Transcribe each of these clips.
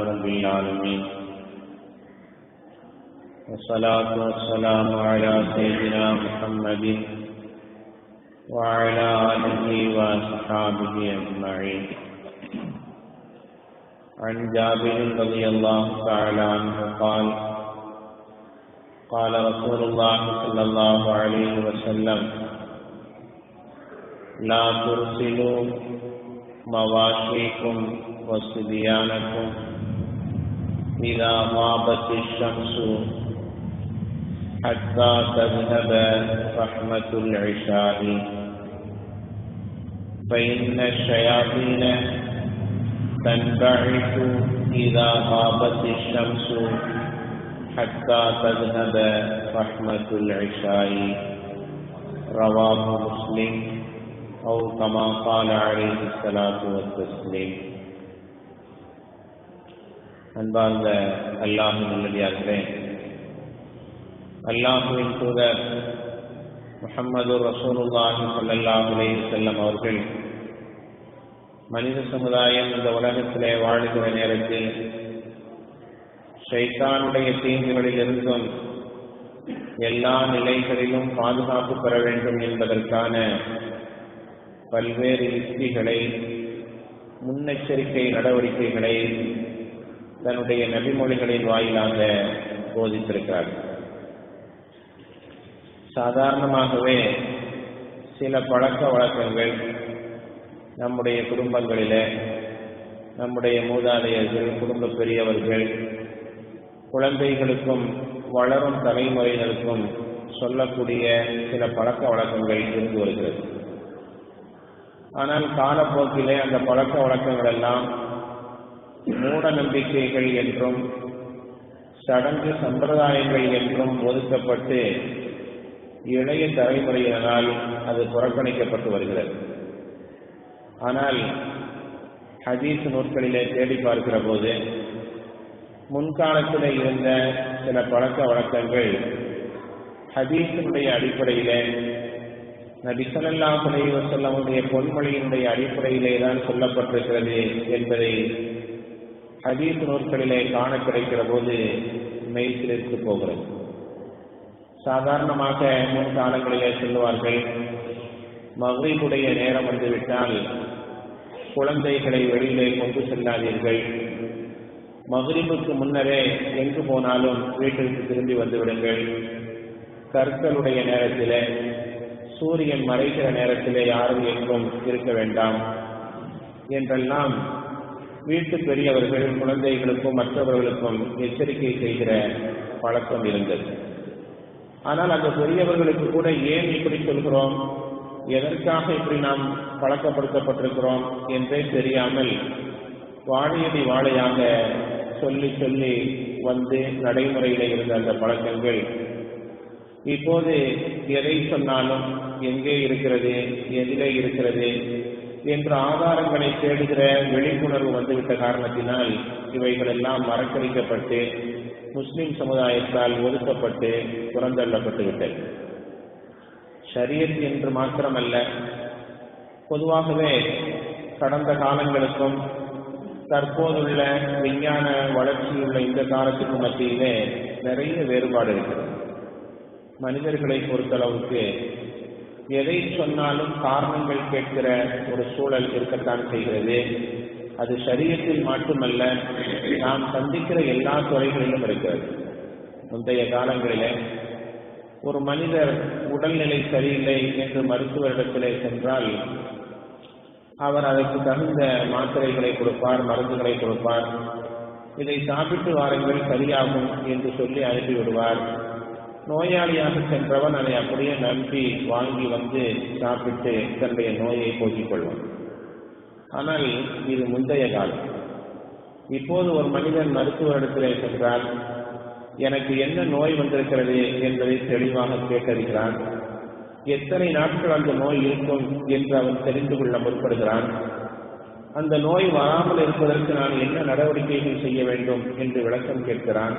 رب العالمين والصلاة والسلام على سيدنا محمد وعلى آله وصحابه أجمعين. عن جابر رضي الله تعالى عنه قال قال رسول الله صلى الله عليه وسلم لا ترسلوا مواشيكم وصبيانكم إذا غابت الشمس حتى تذهب رحمة العشاء فإن الشياطين تنبعث إذا غابت الشمس حتى تذهب رحمة العشاء. رواه مسلم أو كما قال عليه الصلاة والتسليم. அன்பார்ந்த அல்லாஹு நல்லடியார்களே அல்லாஹுவின் தூதர் முகமது ரசூலுல்லாஹி ஸல்லல்லாஹு அலைஹி வஸல்லம் அவர்கள் மனித சமுதாயம் இந்த உலகத்திலே வாழுகிற நேரத்தில் ஷைத்தானுடைய தீங்குகளில் இருந்தும் எல்லா நிலைகளிலும் பாதுகாப்பு பெற வேண்டும் என்பதற்கான பல்வேறு யுக்திகளை முன்னெச்சரிக்கை நடவடிக்கைகளை தன்னுடைய நபிமொழிகளின் வாயிலாக போதித்திருக்கிறார் சாதாரணமாகவே சில பழக்க வழக்கங்கள் நம்முடைய குடும்பங்களிலே நம்முடைய மூதாதையர்கள் குடும்ப பெரியவர்கள் குழந்தைகளுக்கும் வளரும் தலைமுறையினருக்கும் சொல்லக்கூடிய சில பழக்க வழக்கங்கள் இருந்து வருகிறது. ஆனால் காலப்போக்கிலே அந்த பழக்க வழக்கங்கள் எல்லாம் மூட நம்பிக்கைகள் என்றும் சடங்கு சம்பிரதாயங்கள் என்றும் ஒதுக்கப்பட்டு இளைய தலைமுறையினால் அது புறக்கணிக்கப்பட்டு வருகிறது. ஆனால் ஹதீஸ் நூற்களிலே தேடி பார்க்கிற போது முன்காலத்தில் இருந்த சில பழக்க வழக்கங்கள் ஹதீஸினுடைய அடிப்படையிலே நபிசல்லா அலி பொன்மொழியினுடைய அடிப்படையிலே தான் சொல்லப்பட்டிருக்கிறது என்பதை ஹதீஸ் நூற்களிலே காண கிடைக்கிற போது மெய்சிலிருந்து போகிறது. சாதாரணமாக முன்காலங்களிலே சொல்லுவார்கள் மகிழ்வுடைய நேரம் வந்துவிட்டால் குழந்தைகளை வெளியிலே கொண்டு செல்லாதீர்கள். மகிழ்வுக்கு முன்னரே எங்கு போனாலும் வீட்டிற்கு திரும்பி வந்துவிடுங்கள். கற்களுடைய நேரத்திலே சூரியன் மறைக்கிற நேரத்திலே யாரும் எங்கும் இருக்க வேண்டாம். என்றெல்லாம் வீட்டு பெரியவர்கள் குழந்தைகளுக்கும் மற்றவர்களுக்கும் எச்சரிக்கை செய்கிற பழக்கம் இருந்தது. ஆனால் அந்த பெரியவர்களுக்கு கூட ஏன் இப்படி சொல்கிறோம்? எதற்காக இப்படி நாம் பழக்கப்படுத்தப்பட்டிருக்கிறோம் என்றே தெரியாமல் வாழையடி வாழையாக சொல்லி சொல்லி வந்து நடைமுறையில் இருந்த அந்த பழக்கங்கள் இப்போது எதை சொன்னாலும் எங்கே இருக்கிறது எதிலே இருக்கிறது என்ற ஆதாரங்களை தேடுகிற விழிப்புணர்வு வந்துவிட்ட காரணத்தினால் இவைகள் எல்லாம் மறக்கடிக்கப்பட்டு முஸ்லிம் சமுதாயத்தால் ஒதுக்கப்பட்டு புறந்தள்ளப்பட்டு விட்டது ஷரியத் என்று மாத்திரமல்ல பொதுவாகவே கடந்த காலங்களுக்கும் தற்போதுள்ள விஞ்ஞான வளர்ச்சியுள்ள இந்த காலத்துக்கும் மத்தியிலே நிறைய வேறுபாடு இருக்கிறது. மனிதர்களை பொறுத்தளவுக்கு எதை சொன்னாலும் காரணங்கள் கேட்கிற ஒரு சூழல் இருக்கத்தான் செய்கிறது. அது சரீரத்தில் மட்டுமல்ல நாம் சந்திக்கிற எல்லா துறைகளிலும் இருக்கிறது. முந்தைய காலங்களிலே ஒரு மனிதர் உடல்நிலை சரியில்லை என்று மருத்துவரிடத்திலே சென்றால் அவர் அதற்கு தகுந்த மாத்திரைகளை கொடுப்பார் மருந்துகளை கொடுப்பார். இதை சாப்பிட்டு வாருங்கள் சரியாகும் என்று சொல்லி அனுப்பிவிடுவார். நோயாளியாக சென்றவன் அதை அப்படியே நம்பி வாங்கி வந்து சாப்பிட்டு தன்னுடைய நோயை போக்கிக் கொள்வான் ஆனால் இது முந்தைய காலம். இப்போது ஒரு மனிதன் மருத்துவரிடத்திலே சென்றால் எனக்கு என்ன நோய் வந்திருக்கிறது என்பதை தெளிவாக கேட்டறிகிறான். எத்தனை நாட்கள் அந்த நோய் இருக்கும் என்று அவன் தெரிந்து கொள்ள முற்படுகிறான். அந்த நோய் வராமல் இருப்பதற்கு நான் என்ன நடவடிக்கைகள் செய்ய வேண்டும் என்று விளக்கம் கேட்கிறான்.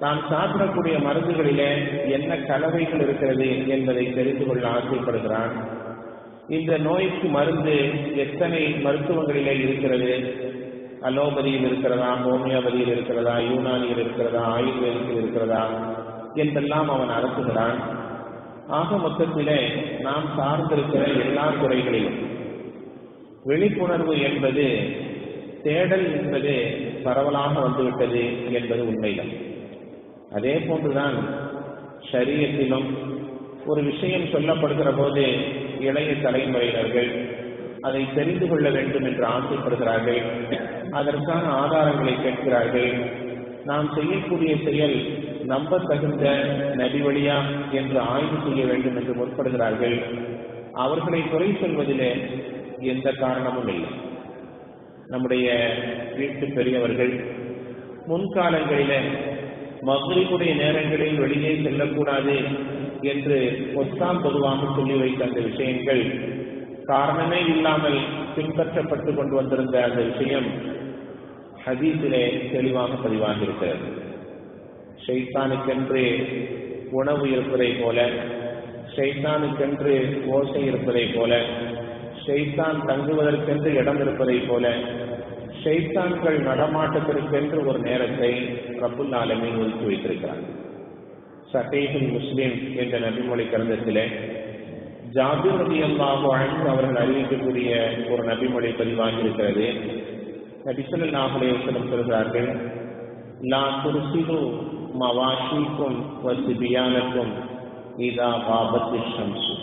நாம் சாப்பிடக்கூடிய மருந்துகளிலே என்ன கலவைகள் இருக்கிறது என்பதை தெரிந்து கொள்ள ஆசைப்படுகிறான். இந்த நோய்க்கு மருந்து எத்தனை மருத்துவங்களிலே இருக்கிறது? அலோபதியில் இருக்கிறதா ஹோமியோபதியில் இருக்கிறதா யூனானியில் இருக்கிறதா ஆயுர்வேதத்தில் இருக்கிறதா என்றெல்லாம் அவன் அரசுகிறான் ஆக மொத்தத்திலே நாம் சார்ந்திருக்கிற எல்லா துறைகளிலும் விழிப்புணர்வு என்பது தேடல் என்பது பரவலாக வந்துவிட்டது என்பது உண்மைதான். அதே போன்றுதான் சரீரத்திலும் ஒரு விஷயம் சொல்லப்படுகிற போது இளைய தலைமுறையினர்கள் அதை தெரிந்து கொள்ள வேண்டும் என்று ஆசைப்படுகிறார்கள். அதற்கான ஆதாரங்களை கேட்கிறார்கள். நாம் செய்யக்கூடிய செயல் நம்ப தகுந்த நபி வழியா என்று ஆய்வு செய்ய வேண்டும் என்று முற்படுகிறார்கள். அவர்களை குறை சொல்வதிலே எந்த காரணமும் இல்லை. நம்முடைய வீட்டு பெரியவர்கள் முன்காலங்களிலே மகளிருடைய நேரங்களில் வெளியே செல்லக்கூடாது என்று ஒத்தாம் பொதுவாக சொல்லி வைத்த அந்த விஷயங்கள். காரணமே இல்லாமல் பின்பற்றப்பட்டு கொண்டு வந்திருந்த அந்த விஷயம் ஹதீஸிலே தெளிவாக பதிவாகியிருக்கிறது. ஷைத்தானுக்கென்று உணவு இருப்பதை போல ஷைத்தானுக்கென்று ஓசை இருப்பதை போல ஷைத்தான் தங்குவதற்கென்று இடம் இருப்பதை போல ஷைத்தான்கள் நடமாட்டத்திற்கென்று ஒரு நேரத்தை ரப்புல் ஆலமீன் ஒதுக்கி வைத்திருக்கிறார். சஹீஹுல் முஸ்லிம் என்ற நபிமொழி கிரந்தத்திலே ஜாபிர் ரதி அல்லாஹு அவர்கள் அறிவிக்கக்கூடிய ஒரு நபிமொழி பதிவாகி இருக்கிறது நபிசல்லாஹு அலைஹி வஸல்லம் சொல்கிறார்கள் லா துருசிலு மவாஷிக்கும் வசிபியானக்கும் இதா பாபத்து ஷம்சு.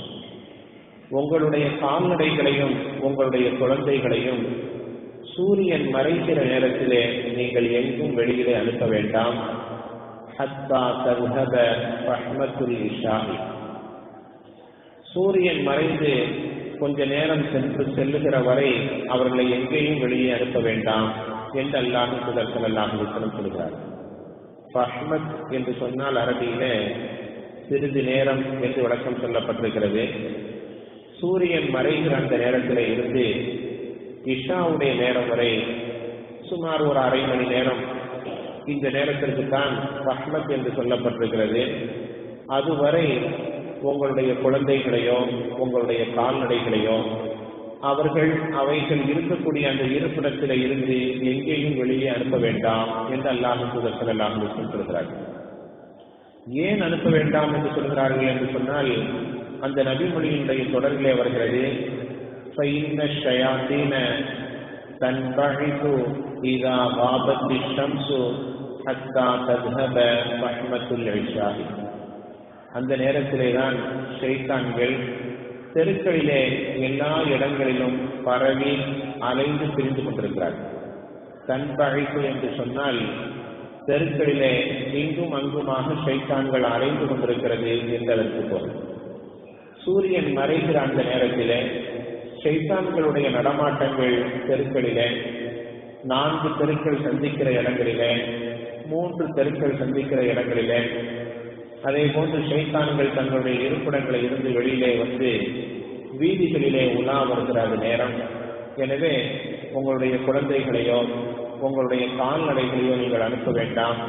உங்களுடைய கால்நடைகளையும் உங்களுடைய குழந்தைகளையும் சூரியன் மறைக்கிற நேரத்திலே நீங்கள் எங்கும் வெளியிலே அனுப்ப வேண்டாம். ஹத்தா தர்ஹப ரஹ்மத்துல் இஷாஹி. சூரியன் மறைந்து கொஞ்ச நேரம் சென்று செல்லுகிற வரை அவர்களை எங்கேயும் வெளியே அனுப்ப வேண்டாம் என்று அல்லாஹ் சுதர்சன் அல்லாஹ் சொல்கிறார். பஹ்மத் என்று சொன்னால் அரபியில சிறிது நேரம் என்று வழக்கம் சொல்லப்பட்டிருக்கிறது. சூரியன் மறைகிற அந்த நேரத்தில் இருந்து இஷாவுடைய நேரம் வரை சுமார் ஒரு அரை மணி நேரம் இந்த நேரத்திற்கு தான் ரஹ்மத் என்று சொல்லப்பட்டிருக்கிறது. அதுவரை உங்களுடைய குழந்தைகளையோ உங்களுடைய கால்நடைகளையோ அவர்கள் அவைகள் இருக்கக்கூடிய அந்த இருப்பிடத்தில் இருந்து எங்கேயும் வெளியே அனுப்ப வேண்டாம் என்று அல்லாஹ் தூதர்கள் எல்லாம் சொல்கிறார்கள். ஏன் அனுப்ப வேண்டாம் என்று சொல்கிறார்கள் என்று சொன்னால் அந்த நபிமொழியினுடைய தொடர்பிலே வருகிறது فإن الشياطين تنبعث إذا غابت الشمس حتى تذهب رحمة العشاء அந்த நேரத்திலே தான் ஷைத்தான்கள் தெருக்களிலே எல்லா இடங்களிலும் பரவி அலைந்து பிரிந்து கொண்டிருக்கிறார்கள் தன்பழைப்பு என்று சொன்னால் தெருக்களிலே இங்கும் அங்குமாக ஷைத்தான்கள் அலைந்து கொண்டிருக்கிறது என்பதற்கு பொருள் சூரியன் மறைகிற அந்த நேரத்திலே சைத்தான்களுடைய நடமாட்டங்கள் தெருக்களிலே நான்கு தெருக்கள் சந்திக்கிற இடங்களிலே மூன்று தெருக்கள் சந்திக்கிற இடங்களிலே அதே போன்று சைத்தான்கள் தங்களுடைய இருப்பிடங்களை இருந்து வெளியிலே வந்து வீதிகளிலே உலா வருகிற அது நேரம். எனவே உங்களுடைய குழந்தைகளையோ உங்களுடைய கால்நடைகளையோ நீங்கள் அனுப்ப வேண்டாம்.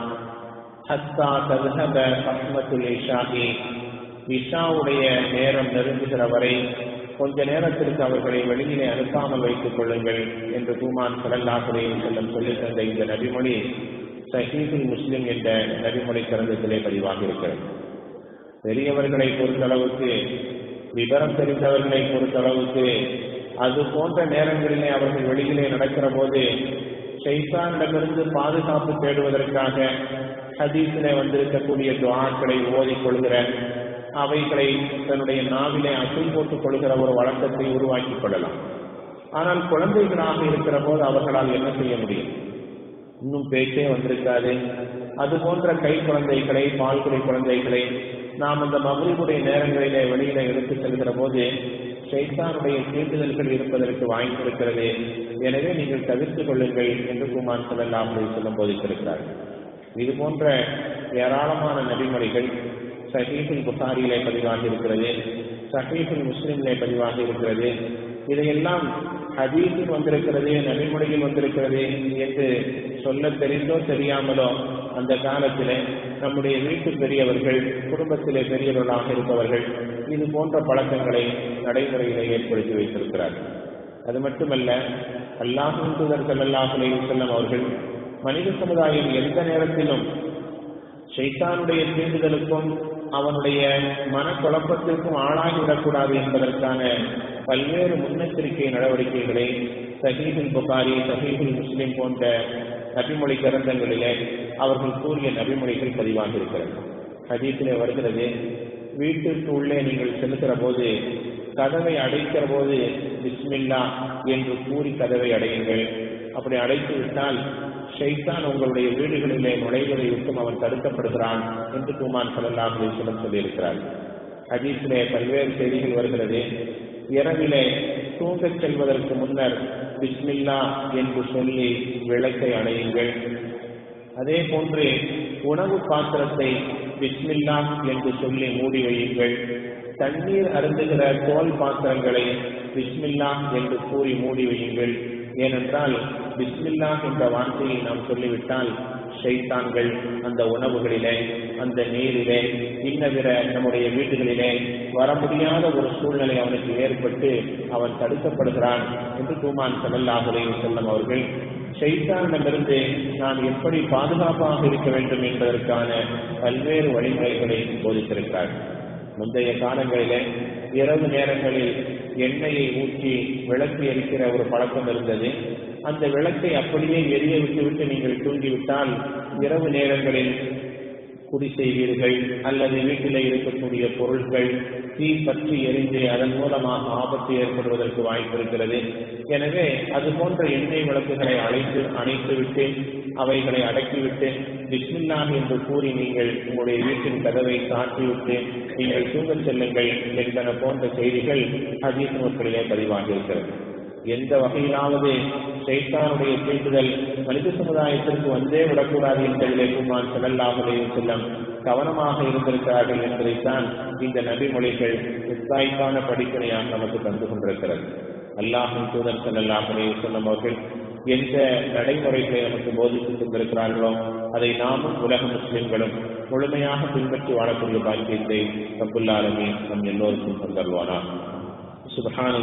ஹஸ்தா ததுஹப ரஹ்மத்துல் இஷாஹி இஷாவுடைய நேரம் நெருங்குகிற வரை கொஞ்ச நேரத்திற்கு அவர்களை வெளியிலே அனுப்பாமல் வைத்துக் கொள்ளுங்கள் என்று பூமான் கடல்லாசுரையின் செல்லும் சொல்லித் தந்த இந்த நபிமொழி சஹீதுல் முஸ்லிம் என்ற நபிமொழி கிரந்தத்திலே பதிவாக இருக்கிறது பெரியவர்களை பொறுத்தளவுக்கு விவரம் தெரிந்தவர்களை பொறுத்தளவுக்கு அது போன்ற நேரங்களிலே அவர்கள் வெளியிலே நடக்கிற போது ஷைத்தானிடமிருந்து பாதுகாப்பு தேடுவதற்காக ஹதீஸிலே வந்திருக்கக்கூடிய துவாக்களை ஓதிக்கொள்கிற அவைகளை தன்னுடைய நாவிலே அசை போட்டுக் கொள்கிற ஒரு வழக்கத்தை உருவாக்கிக் கொள்ளலாம். ஆனால் குழந்தைகளாக இருக்கிற போது அவர்களால் என்ன செய்ய முடியும்? இன்னும் பேச்சே வந்திருக்காது. அது போன்ற கை குழந்தைகளை பால்குடி குழந்தைகளை நாம் அந்த மகிழ்வுடைய நேரங்களிலே வெளியில எடுத்து செல்கிற போது சைத்தானுடைய தீண்டுதல்கள் இருப்பதற்கு வாங்கி இருக்கிறது. எனவே நீங்கள் தவிர்த்து கொள்ளுங்கள் என்று குமார் அப்படி சொல்லும் போதித்திருக்கிறார்கள் இது போன்ற ஏராளமான நெறிமுறைகள் சஹீஃபுல் புகாரியிலே பதிவாகி இருக்கிறது சஹீஃபுல் முஸ்லிம்லே பதிவாகி இருக்கிறது இதையெல்லாம் ஹதீஸில் வந்திருக்கிறது நபிமொழியில் வந்திருக்கிறது என்று சொல்ல தெரிந்தோ தெரியாமலோ அந்த காலத்திலே நம்முடைய வீட்டு பெரியவர்கள் குடும்பத்திலே பெரியவர்களாக இருப்பவர்கள் இது போன்ற பழக்கங்களை நடைமுறையிலே ஏற்படுத்தி வைத்திருக்கிறார்கள். அது மட்டுமல்ல அல்லாஹும் தூதர் ஸல்லல்லாஹு அலைஹி அவர்கள் மனித சமுதாயம் எந்த நேரத்திலும் ஷைத்தானுடைய தீண்டுதலுக்கும் அவனுடைய மனக்குழப்பத்திற்கும் ஆளாகிவிடக்கூடாது என்பதற்கான பல்வேறு முன்னெச்சரிக்கை நடவடிக்கைகளை சஹீஹுல் புகாரி சஹீஹுல் முஸ்லிம் போன்ற நபிமொழி கிரந்தங்களிலே அவர்கள் கூறிய நபிமொழிகள் பதிவாக இருக்கிறது ஹதீஸிலே வருகிறது வீட்டிற்கு உள்ளே நீங்கள் செலுத்துகிற போது கதவை அடைக்கிற போது பிஸ்மில்லா என்று கூறி கதவை அடையுங்கள். அப்படி அடைத்து விட்டால் ஷைத்தான் உங்களுடைய வீடுகளிலே நுழைவதை விட்டும் அவன் தடுக்கப்படுகிறான் என்று குமான் சல்லாஹ் அலிஸ்லம் சொல்லியிருக்கிறார். ஹதீஸிலே பல்வேறு செய்திகள் வருகிறது. இரவிலே தூங்கச் செல்வதற்கு முன்னர் பிஸ்மில்லா என்று சொல்லி விளக்கை அடையுங்கள் அதே போன்று உணவு பாத்திரத்தை பிஸ்மில்லா என்று சொல்லி மூடி வையுங்கள். தண்ணீர் அருந்துகிற தோல் பாத்திரங்களை பிஸ்மில்லா என்று கூறி மூடி வையுங்கள். ஏனென்றால் பிஸ்மில்லா என்ற வார்த்தையை நாம் சொல்லிவிட்டால் ஷைத்தான்கள் அந்த உணவுகளிலே அந்த நீரிலே இன்னவிர நம்முடைய வீடுகளிலே வர முடியாத ஒரு சூழ்நிலை அவனுக்கு ஏற்பட்டு அவன் தடுக்கப்படுகிறான் என்று தூமான் சல்லல்லாஹுலே செல்லம் அவர்கள் ஷைத்தானிடமிருந்து நாம் எப்படி பாதுகாப்பாக இருக்க வேண்டும் என்பதற்கான பல்வேறு வழிமுறைகளை போதித்திருக்கிறார் முந்தைய காலங்களிலே இரவு நேரங்களில் எண்ணெயை ஊற்றி விளக்கு எரிக்கிற ஒரு பழக்கம் இருந்தது. அந்த விளக்கை அப்படியே எரிய விட்டுவிட்டு நீங்கள் தூங்கிவிட்டால் இரவு நேரங்களில் குடி செய்வீர்கள் அல்லது வீட்டில் இருக்கக்கூடிய பொருட்கள் தீ பற்றி எரிந்து அதன் மூலமாக ஆபத்து ஏற்படுவதற்கு வாய்ப்பு இருக்கிறது. எனவே அது போன்ற எண்ணெய் விளக்குகளை அழைத்து அணைத்துவிட்டு அவைகளை அடக்கிவிட்டு பிஸ்மில்லாஹ் என்று கூறி நீங்கள் உங்களுடைய வீட்டின் கதவை காட்டிவிட்டு நீங்கள் தூங்கச் செல்லுங்கள் என்பன போன்ற செய்திகள் ஹதீஸ் நூல்களிலே பதிவாகி இருக்கிறது. எந்த வகையிலாவது சைத்தானுடைய தீண்டுதல் மனித சமுதாயத்திற்கு வந்தே விடக்கூடாது என்பதிலே குமான் செல்லல்லாமலே செல்லம் கவனமாக இருந்திருக்கிறார்கள் என்பதைத்தான் இந்த நபிமொழிகள் இத்தாய்க்கான படிப்பனையாக நமக்கு தந்து கொண்டிருக்கிறது. அல்லாஹின் தூதர் செல்லல்லாமலே செல்லும் அவர்கள் எந்த நடைமுறைகளை நமக்கு போதித்து கொண்டிருக்கிறார்களோ அதை நாமும் உலக முஸ்லிம்களும் முழுமையாக பின்பற்றி வாழக்கூடிய பாக்கியத்தை ரப்புல்லாலுமே நம் எல்லோருக்கும் தந்தருவானா சுபஹான